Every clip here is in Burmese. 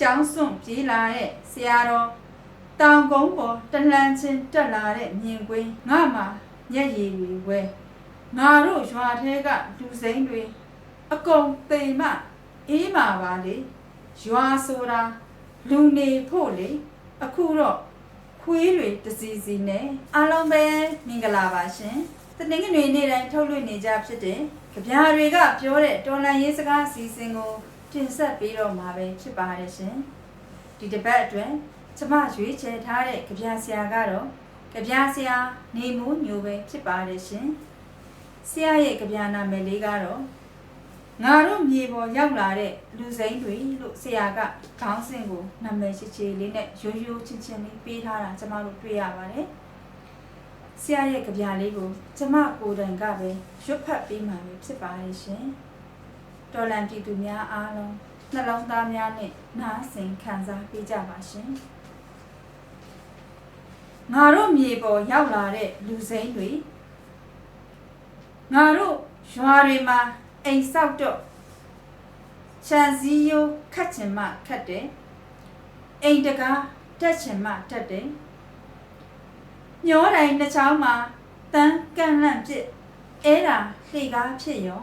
ကျောင်းစွန့်ပြေးလာတဲ့ဆရာတော်တောင်ကုန်းပေါ်တလှမ်းချင်းတက်လာတဲ့မြင်ကွင်းငါမှမျက်ရည်တွေဝဲငါတို့ရွာထဲကလူစိမ့်တွေအကုန်သိမ်မှအေးမာပါလေရွာဆိုတာလူနေဖို့လေအခုတော့ခွေးတွေတစီစီနဲ့အားလုံးပဲမင်္ဂလာပါရှင်တနင်္ဂနွေနေ့တိုင်းထုတ်လွှင့်နေကြဖြစ်တဲ့ ကြပြာတွေကပြောတဲ့တော်လန်ရေးစကားအစီအစဉ်ကိုတင်ဆက်ပေးတော့မှာပဲဖြစ်ပါတယ်ရှင်ဒီတစ်ပတ်အတွင်းကျမရွေးချယ်ထားတဲ့ကြပြာဆရာကတော့ကြပြာဆရာနေမိုးညိုပဲဖြစ်ပါတယ်ရှင်ဆရာရဲ့ကြပြာနာမည်လေးကတော့ငါတို့မြေပေါ်ရောက်လာတဲ့လူစိမ့်တွေလို့ဆရာကခေါင်းစဉ်ကိုနာမည်ရှိချေလေးနဲ့ရိုးရိုးချင်းချင်းလေးပေးထားတာကျမတို့တွေ့ရပါတယ် ဆရာရဲ့ကြပြာလေးကိုကျမကိုယ်တိုင်ကပဲရွတ်ဖတ်ပေးမှာပဲဖြစ်ပါတယ်ရှင်တော်လန်ပြည်သူများအားလုံးနှလုံးသားများနဲ့နားဆင်ခံစားပေးကြပါရှင်ငါတို့မြေပေါ်ရောက်လာတဲ့လူစိမ့်တွေငါတို့ရွာတွေမှာအိမ်ဆောက်တော့ခြံစည်းရိုးခတ်ချင်မှခတ်တယ်အိမ်တကားတက်ချင်မှတက်တယ် ညောတိုင်းတစ်ချောင်းမှာတန်းကန်လန့်ပြစ်အဲဒါလှေကားဖြစ်ရော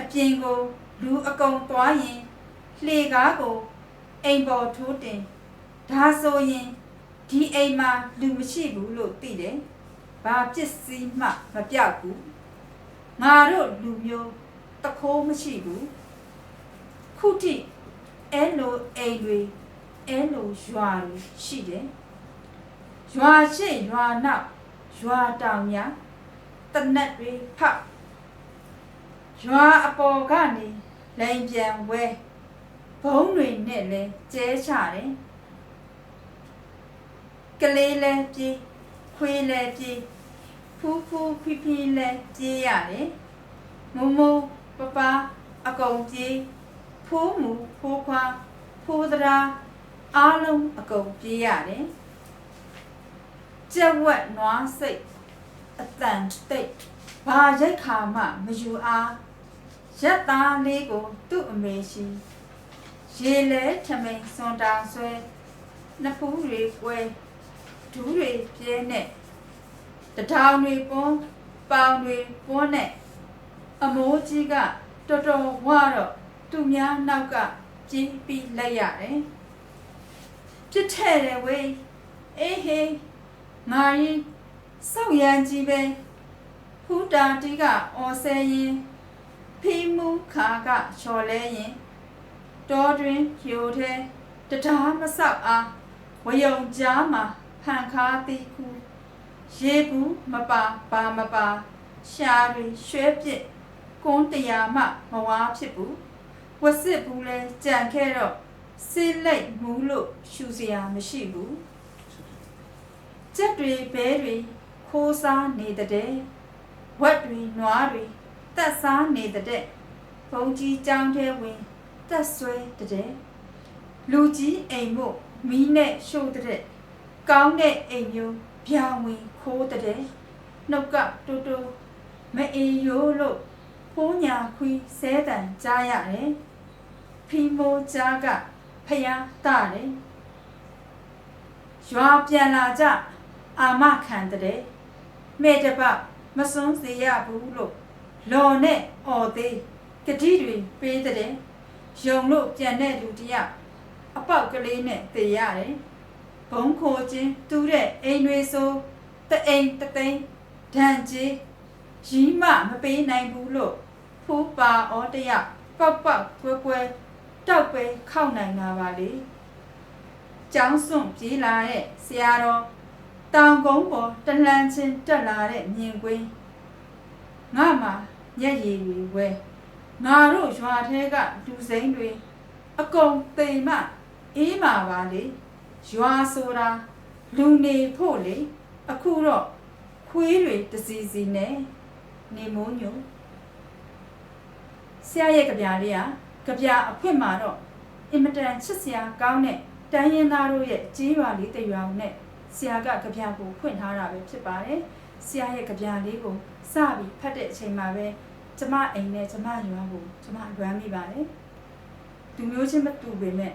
အပြင်ကိုလူအကုံသွားရင်လှေကားကိုအိမ်ပေါ်ထိုးတင်ဒါဆိုရင်ဒီအိမ်မှာလူမရှိဘူးလို့သိတယ်ဘာပစ္စည်းမှမပြောက်ဘူးငါတို့လူမျိုးတခိုးမရှိဘူးခုထိအဲလိုအိမ်တွေအဲလိုရွာတွေရှိတယ် ရွာရှိရွာနောက်ရွာတောင်များတနက်တွေဖောက်ရွာအပေါ်ကနေလိန်ပြန်ဝဲဘုံတွေနဲ့လဲကျဲချတယ်ကလေးလဲပြေးခွေးလဲပြေးဖူးဖူးဖိဖိလဲပြေးရတယ်မုံမုံပပအကုန်ပြေးဖိုးမူဖိုးခွာဖိုးသရာအားလုံးအကုန်ပြေးရတယ် ကြက်ဝက်နွားစိတ်အတန်တိတ်ဘာရိုက်ခါမှမယူအားရက်သားလေးကိုသူ့အမေရှိရေလဲထမိန်စွန်တောင်ဆွဲနှစ်ဖူးတွေကွဲဒူးတွေပြဲနဲ့တထောင်တွေပွန်းပေါင်တွေပွန်းနဲ့အမိုးကြီးကတော်တော်ဝါတော့သူများနောက်ကကြီးပြီးလိုက်ရတယ်ပြစ်ထဲ့တယ်ဝေးအေးဟေး ငါရင်စောက်ရန်ကြီးပဲဖူတာတီကအော်ဆဲရင်ဖီးမှုခါကချော်လဲရင်တောတွင်ဖြိုထဲတံတားမဆောက်အားဝယုံကြားမှာဖန်ခါတီခုရေဘူးမပါပါမပါရှာတွေရွှဲပြစ်ကွန်းတရားမှမဝါဖြစ်ဘူးဝတ်စစ်ဘူးလဲကြံခဲ့တော့စိလိုက်မူးလို့ရှူစရာမရှိဘူး ကြက်တွေဘဲတွေခိုးစားနေတဲ့ဝက်တွေနွားတွေတက်စားနေတဲ့ဘုံကြီးကြောင်းထဲဝင်တက်ဆွဲတဲ့လူကြီးအိမ်မို့မီးနဲ့ရှို့တဲ့ကောင်းတဲ့အိမ်မျိုးပြောင်းဝင်ခိုးတဲ့နှုတ်ကတူတူမအေးရိုးလို့ဖိုးညာခွီးဆဲတန်ကြားရတယ်ဖီမိုးကြားကဖျားတတယ်ရွာပြန်လာကြ အာမခံတဲ့မဲ့တပမစွန်းစေရဘူးလို့လော်နဲ့အော်သေးကတိတွေပေးတဲ့ယုံလို့ပြန်တဲ့လူတယောက်အပေါက်ကလေးနဲ့တည်ရတယ်ဘုံခိုခြင်းတူးတဲ့အိမ်တွေဆိုတအိမ်တသိန်းဒဏ်ကြီးရီးမမပေးနိုင်ဘူးလို့ဖိုးပါဩတယောက်ပေါက်ပေါက်ကွဲကွဲတောက်ပဲခောက်နိုင်တာပါလေကျောင်းစွန့်ပြေးလာတဲ့ဆရာတော် တောင်ကုန်းပေါ်တလှမ်းချင်းတက်လာတဲ့မြင်ကွင်းငါမှမျက်ရည်တွေဝဲငါတို့ရွာထဲကလူစိမ့်တွေအကုန်သိမ်မှအေးမာပါလေရွာဆိုတာလူနေဖို့လေအခုတော့ခွေးတွေတစီစီနဲ့နေမိုးညိုဆရာရဲ့ကြပြလေးကကြပြအဖွင့်မှာတော့အင်မတန်ချစ်စရာကောင်းတဲ့တန်းရင်သားတို့ရဲ့ကြေးရွာလေးတရွာနဲ့ ဆရာကကြပြကိုဖွင့်ထားတာပဲဖြစ်ပါတယ်ဆရာရဲ့ကြပြလေးကိုစပြီးဖတ်တဲ့အချိန်မှာပဲကျမအိမ်နဲ့ကျမရွာကိုကျမလွမ်းမိပါတယ်သူမျိုးချင်းမတူပေမဲ့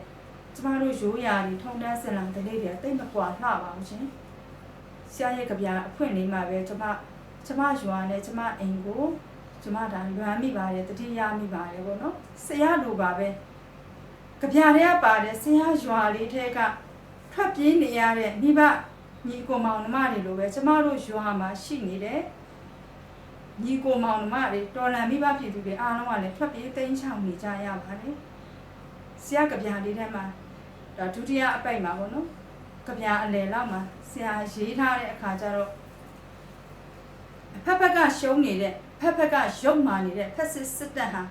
ကျမတို့ရိုးရာတွေထုံတန်းစင်လာတလေးတွေတိတ်မကွာလှပါဘူးရှင်ဆရာရဲ့ကြပြအဖွင့်လေးမှာပဲကျမကျမရွာနဲ့ကျမအိမ်ကိုကျမဒါလွမ်းမိပါတယ်တတိယမိပါတယ်ပေါ့နော်ဆရာလိုပါပဲကြပြတွေကပါတယ်ဆရာရွာလေးထဲက ထွက်ပြေးနေရတဲ့မိဘညီကိုမောင်နှမတွေလိုပဲကျမတို့ရွာမှာရှိနေတဲ့ညီကိုမောင်နှမတွေတော်လန်မိဘပြည်သူတွေအားလုံးကလည်းထွက်ပြေးတိမ်းချောင်နေကြရပါတယ်ဆရာကြပြလေးထဲမှာဒါဒုတိယအပိုက်မှာပေါ့နော်ကြပြအလယ်လောက်မှာဆရာရေးထားတဲ့အခါကျတော့အဖက်ဖက်ကရှုံးနေတဲ့ဖက်ဖက်ကရုပ်မာနေတဲ့ဖက်စစ်စစ်တပ်ဟာ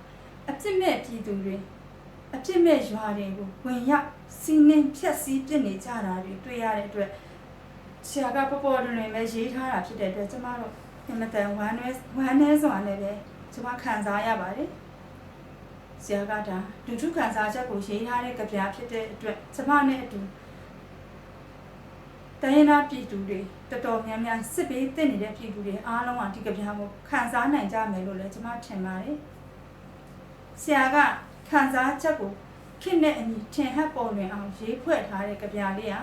အပြစ်မဲ့ပြည်သူတွေအပြစ်မဲ့ရွာတွေကိုဝင်ရောက် စီးနှင်းဖြက်စီးပြစ်နေကြတာတွေတွေ့ရတဲ့အတွက်ဆရာကပေါ်ပေါ်လွင်လွင်ပဲရေးထားတာဖြစ်တဲ့အတွက်ကျမတို့အင်မတန်ဝမ်းနည်းဝမ်းနည်းစွာနဲ့ပဲကျမခံစားရပါတယ်ဆရာကဒါလူထုခံစားချက်ကိုရေးထားတဲ့ကြပြဖြစ်တဲ့အတွက်ကျမနဲ့အတူတိုင်းရင်းသားပြည်သူတွေတော်တော်များများစစ်ဘေးသင့်နေတဲ့ပြည်သူတွေအားလုံးကဒီကြပြကိုခံစားနိုင်ကြမယ်လို့လည်းကျမထင်ပါတယ်ဆရာကခံစားချက်ကို ခင်နဲ့အညီထင်ဟပ်ပေါ်လွင်အောင်ရေးဖွဲ့ထားတဲ့ကြပြလေးဟာ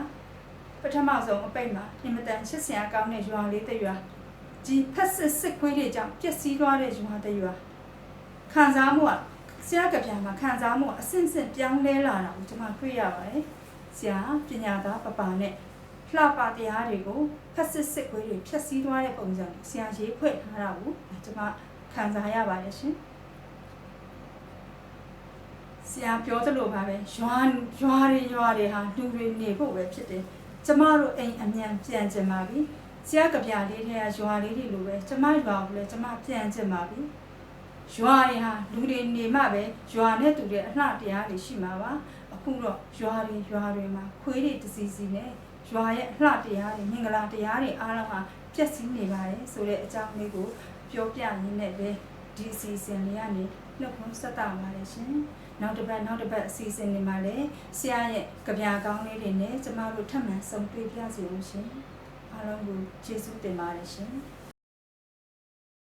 ပထမဆုံးအပိတ်မှာအင်မတန်ချစ်စရာကောင်းတဲ့ရွာလေးတစ်ရွာဒီဖက်စစ်စစ်ခွေးတွေကြောင့်ပျက်စီးသွားတဲ့ရွာတစ်ရွာခံစားမှုကဆရာကပြန်မှာခံစားမှုကအဆင့်ဆင့်ပြောင်းလဲလာတာကိုကျွန်မတွေ့ရပါတယ်ဆရာပညာသားပပနဲ့လှပတရားတွေကိုဖက်စစ်စစ်ခွေးတွေဖျက်ဆီးသွားတဲ့ပုံစံကိုဆရာရေးဖွဲ့ထားတာကိုကျွန်မခံစားရပါတယ်ရှင် ဆရာပြောသလိုပါပဲရွာရွာတွေရွာတွေဟာလူတွေနေဖို့ပဲဖြစ်တယ်ကျမတို့အိမ်အမြန်ပြန်ကျင်ပါပြီဆရာကပြလေးထဲကရွာလေးတွေလိုပဲကျမရွာကိုလည်းကျမပြန်ကျင်ပါပြီရွာတွေဟာလူတွေနေမှပဲရွာနဲ့တူတဲ့အလှတရားတွေရှိမှာပါအခုတော့ရွာတွေရွာတွေမှာခွေးတွေတစီစီနဲ့ရွာရဲ့အလှတရားတွေမင်္ဂလာတရားတွေအားလုံးဟာပြည့်စည်နေပါတယ်ဆိုတဲ့အကြောင်းလေးကိုပြောပြရင်းနဲ့ပဲ ဒီအစီအစဉ်လေးကနေနှုတ်ခွန်းဆက်တာပါတယ်ရှင်နောက်တစ်ပတ်နောက်တစ်ပတ်အစီအစဉ်တွေမှာလည်းဆရာရဲ့ကြပြကောင်းလေးတွေနဲ့ကျမတို့ထပ်မံဆုံတွေ့ပြစီလို့ရှင်အားလုံးကိုကျေးဇူးတင်ပါတယ်ရှင်